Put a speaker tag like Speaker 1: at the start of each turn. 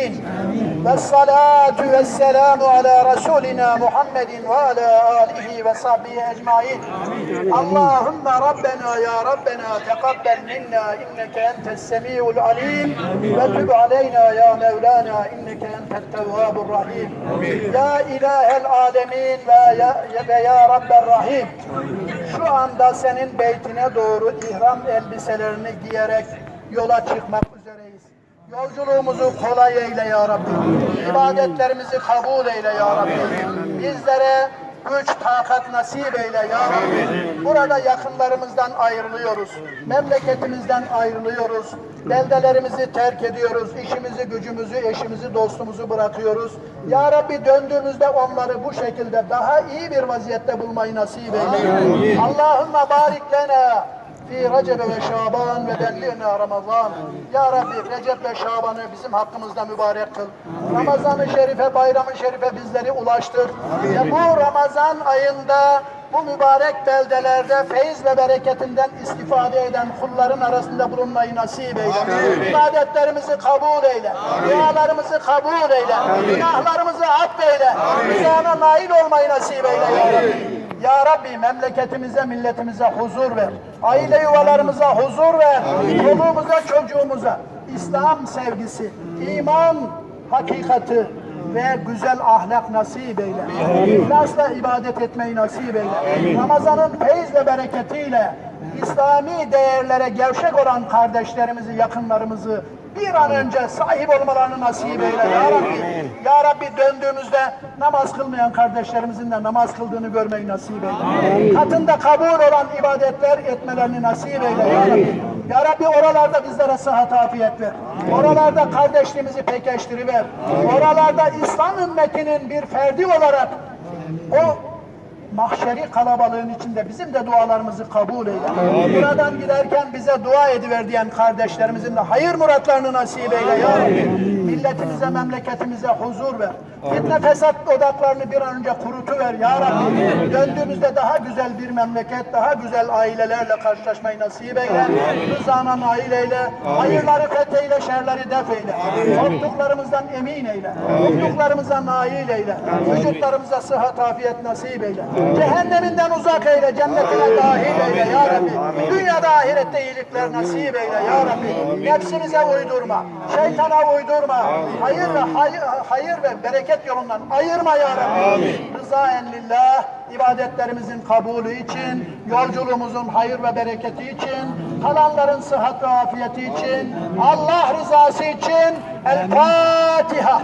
Speaker 1: الدين والصلاة والسلام على رسولنا محمد وعلى آله وصحبه أجمعين اللهم ربنا يا ربنا تقبل منا إنك أنت السميع العليم وتب علينا يا مولانا إنك أنت التواب الرحيم يا إله العالمين ve ya, ve ya Rabbel Rahim şu anda senin beytine doğru ihram elbiselerini giyerek yola çıkmak üzereyiz. Yolculuğumuzu kolay eyle ya Rabbi. İbadetlerimizi kabul eyle ya Rabbi. Bizlere güç, takat nasip eyle ya Rabbi. Burada yakınlarımızdan ayrılıyoruz. Memleketimizden ayrılıyoruz. Beldelerimizi terk ediyoruz. İşimizi, gücümüzü, eşimizi, dostumuzu bırakıyoruz. Ya Rabbi döndüğümüzde onları bu şekilde daha iyi bir vaziyette bulmayı nasip eyle. Allahümme barik lena fi Recep ve Şaban ve belliğna Ramazan. Ya Rabbi Recep ve Şaban'ı bizim hakkımızda mübarek kıl. Ramazan-ı Şerife, Bayram-ı Şerife bizleri ulaştır. Ve bu Ramazan ayında bu mübarek beldelerde feyiz ve bereketinden istifade eden kulların arasında bulunmayı nasip eyle. İbadetlerimizi kabul eyle. Dualarımızı kabul eyle. Günahlarımızı affeyle. Ona nail olmayı nasip eyle ya Rabbi. Ya Rabbi memleketimize, milletimize huzur ver. Aile yuvalarımıza huzur ver. Çoluğumuza, çocuğumuza İslam sevgisi, iman hakikati ve güzel ahlak nasip eyle. İhlasla ibadet etmeyi nasip eyle. Ramazanın feyiz ve bereketiyle İslami değerlere gevşek olan kardeşlerimizi, yakınlarımızı bir an önce sahip olmalarını nasip eyle ya Rabbi. Ya Rabbi döndüğümüzde namaz kılmayan kardeşlerimizin de namaz kıldığını görmeyi nasip eyle. Katında kabul olan ibadetler etmelerini nasip eyle ya Rabbi. Ya Rabbi oralarda bizlere sıhhat afiyet ver. Oralarda kardeşliğimizi pekiştiriver. Oralarda İslam ümmetinin bir ferdi olarak o mahşeri kalabalığın içinde bizim de dualarımızı kabul eyle. Buradan giderken bize dua ediver diyen kardeşlerimizin de hayır muratlarını nasip eyle ya Rabbi. Milletimize, memleketimize huzur ver. Fitne fesat odaklarını bir an önce kurutuver ya Rabbi. Döndüğümüzde daha güzel bir memleket, daha güzel ailelerle karşılaşmayı nasip eyle. Rızana nail eyle. Hayırları fetheyle, şerleri def eyle. Korktuklarımızdan emin eyle. Korktuklarımıza nail eyle. Vücutlarımıza sıhhat, afiyet nasip eyle. Cehenneminden uzak eyle, cennetine dahil eyle ya Rabbi. Dünyada ahirette iyilikler nasip eyle ya Rabbi. Nefsimize uydurma, şeytana uydurma. Hayır ve hayır, hayır ve bereket yolundan ayırma ya Rabbi. Rızaen lillah, ibadetlerimizin kabulü için, yolculuğumuzun hayır ve bereketi için, kalanların sıhhat ve afiyeti için, Allah rızası için El Fatiha.